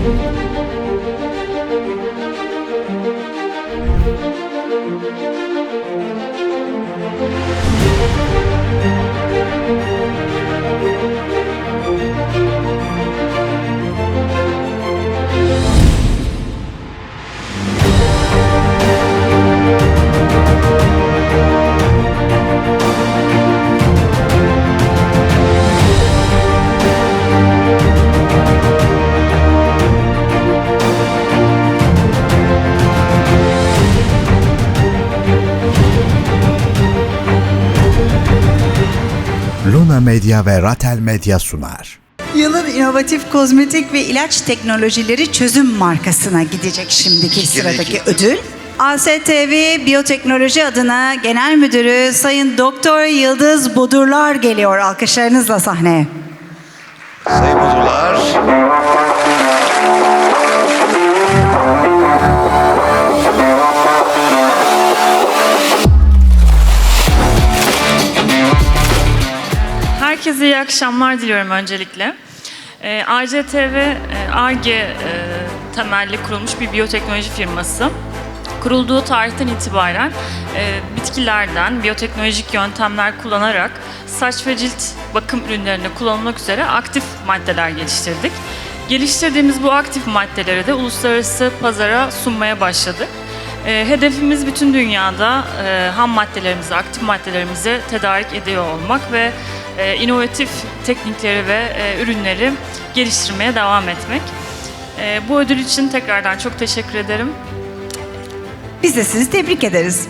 Thank you. Luna Medya ve Ratel Medya sunar. Yılın inovatif kozmetik ve ilaç teknolojileri çözüm markasına gidecek şimdiki sıradaki ödül. ASTV Biyoteknoloji adına Genel Müdürü Sayın Doktor Yıldız Bodurlar geliyor alkışlarınızla sahneye. Sayın Muzurlar. Herkese iyi akşamlar diliyorum öncelikle. E, ACTV, e, ARGE e, temelli kurulmuş bir biyoteknoloji firması. Kurulduğu tarihten itibaren e, bitkilerden biyoteknolojik yöntemler kullanarak saç ve cilt bakım ürünlerinde kullanılmak üzere aktif maddeler geliştirdik. Geliştirdiğimiz bu aktif maddeleri de uluslararası pazara sunmaya başladık. E, hedefimiz bütün dünyada e, ham maddelerimizi, aktif maddelerimizi tedarik ediyor olmak ve e, inovatif teknikleri ve e, ürünleri geliştirmeye devam etmek. E, bu ödül için tekrardan çok teşekkür ederim. Biz de sizi tebrik ederiz.